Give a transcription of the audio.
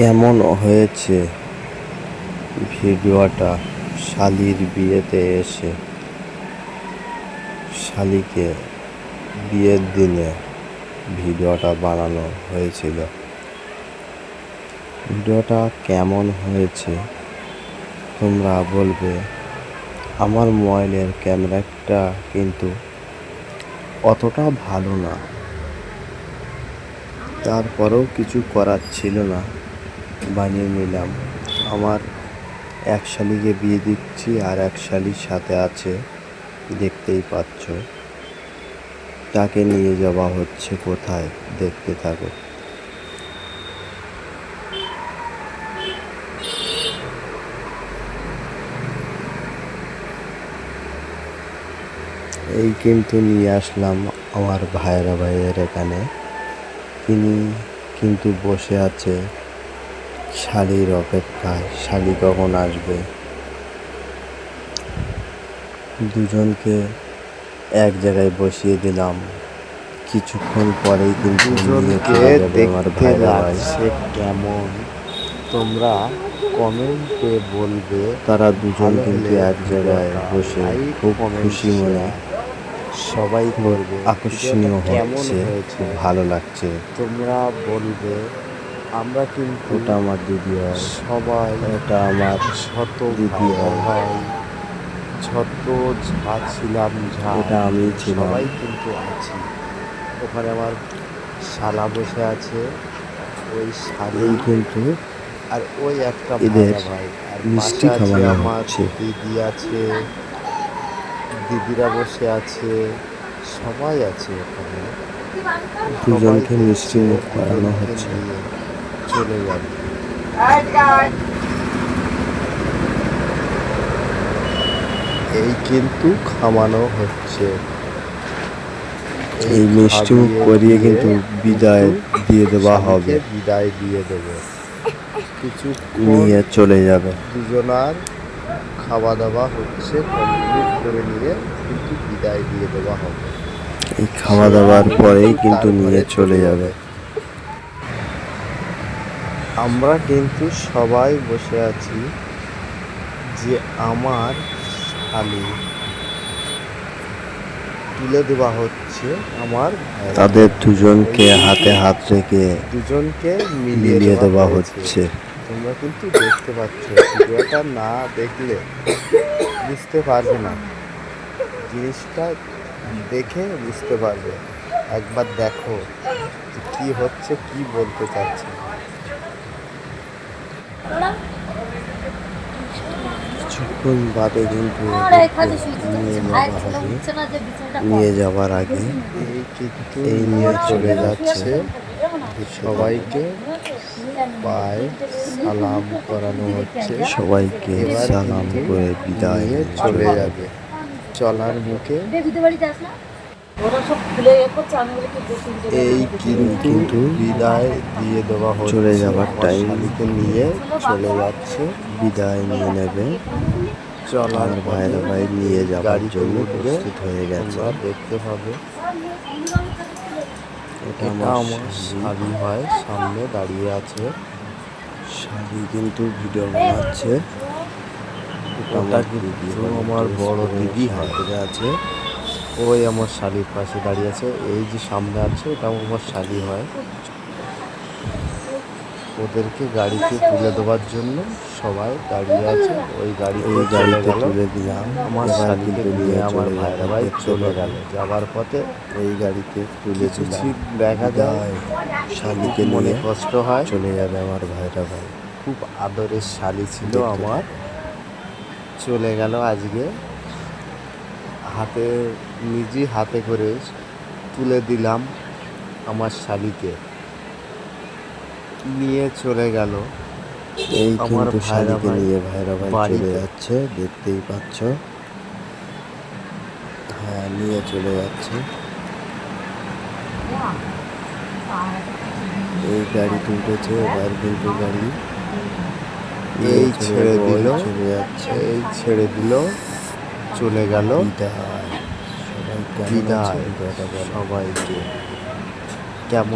কেমন হয়েছে? ভিডিওটা শালির বিয়েতে এসে শালিকে বিয়ের দিনে ভিডিওটা বানানো হয়েছিল। ভিডিওটা কেমন হয়েছে তোমরা বলবে। আমার মোবাইলের ক্যামেরাটা কিন্তু অতটা ভালো না। তারপরেও কিছু করার ছিল না। বানিয়ে নিলাম। আমার এক শালিকে বিয়ে দিচ্ছি আর এক শালির সাথে আছে, দেখতেই পাচ্ছ। তাকে নিয়ে যাওয়া হচ্ছে কোথায়? দেখতে থাকো। এই কিন্তু নিয়ে আসলাম আমার ভাইয়েরা ভাইয়ের এখানে। তিনি কিন্তু বসে আছে। শালির অপেক্ষায় শালি কখন আসবে? দুজনকে এক জায়গায় বসিয়ে দিলাম। কিছুক্ষণ পরেই কিন্তু কেমন। তোমরা কমেন্টে বলবে। তারা দুজন কিন্তু এক জায়গায় বসে খুব খুশি মনে সবাই করবে। আকর্ষণীয় হচ্ছে খুব ভালো লাগছে। তোমরা বলবে। আমরা কিন্তু ওটা আমার দিদি সবাই এটা আমার শত দিদি হয় যত ঝা ছিলাম ঝা এটা আমি ছিলাম। সবাই কিন্তু আছি। ওখানে আমার শালা বসে আছে ওই শালি কিন্তু আর ওই একটা এদের ভাই। আর মিষ্টি খাওয়ানো আমার দিদি আছে দিদিরা বসে আছে সবাই আছে ওখানে। দুজনকে মিষ্টি মুখ করানো হচ্ছে। চলে যাবে। এই কিন্তু খামানো হচ্ছে। এই মিষ্টি মুখ করিয়ে কিন্তু বিদায় দিয়ে দেওয়া হবে। বিদায় দিয়ে দেবে। কিছু নিয়ে চলে যাবে। দুজনার খাওয়া দাওয়া হচ্ছে কমপ্লিট করে নিয়ে কিন্তু বিদায় দিয়ে দেওয়া হবে। এই খাওয়া দাওয়ার পরেই কিন্তু নিয়ে চলে যাবে। আমরা কিন্তু সবাই বসে আছি যে আমার শালি তুলে দেওয়া হচ্ছে আমার তাদের দুজনকে হাতে হাত রেখে দুজনকে মিলিয়ে দেওয়া হচ্ছে। তোমরা কিন্তু দেখতে পাচ্ছ ভিডিওটা না দেখলে বুঝতে পারবে না। জিনিসটা দেখে বুঝতে পারবে। একবার দেখো কি হচ্ছে কি বলতে চাচ্ছে। কিছুক্ষণ বাদে কিন্তু নিয়ে যাওয়া যাওয়ার আগে এই নিয়ে চলে যাচ্ছে। সবাইকে পায়ে সালাম করানো হচ্ছে। সবাইকে সালাম করে বিদায় চলে যাবে। চলার মুখে এই কিন্তু বিদায় দিয়ে দেওয়া হচ্ছে। চলে যাবার টাইম নিয়ে চলে যাচ্ছে বিদায় নিয়ে নেবে। চলার ভাইরা ভাই নিয়ে যাবার জন্য প্রস্তুত হয়ে গেছে। দেখতে হবে এটা আমার শাড়ি হয় সামনে দাঁড়িয়ে আছে। শাড়ি কিন্তু ভিডিও বানাচ্ছে। ওটা কিন্তু আমার বড় দিদি হয় আছে। ওই আমার শালির পাশে দাঁড়িয়ে আছে। এই যে সামনে আছে ওটাও আমার শালি হয়। ওদেরকে গাড়িতে তুলে দেওয়ার জন্য সবাই দাঁড়িয়ে আছে। ওই গাড়ি ওই গাড়িতে তুলে দিলাম। আমার শালিকে নিয়ে আমার ভাইরা ভাই চলে গেল। যাবার পথে ওই গাড়িতে তুলে দিলাম। দেখা যায়। শালিকে মনে কষ্ট হয়। চলে যাবে আমার ভাইরা ভাই। খুব আদরের শালি ছিল আমার। চলে গেল আজকে। হাতে নিজে হাতে করে তুলে দিলাম আমার শালিকে। নিয়ে চলে গেল। এই আমার ভাইরা নিয়ে ভাইরা ভাই চলে যাচ্ছে দেখতেই পাচ্ছ। হ্যাঁ নিয়ে চলে যাচ্ছে। এই গাড়ি উঠেছে এবার কিন্তু গাড়ি। এই ছেড়ে দিল। চলে যাচ্ছে এই ছেড়ে দিল। চলে গেল। বিদায়। সবাইকে কেমন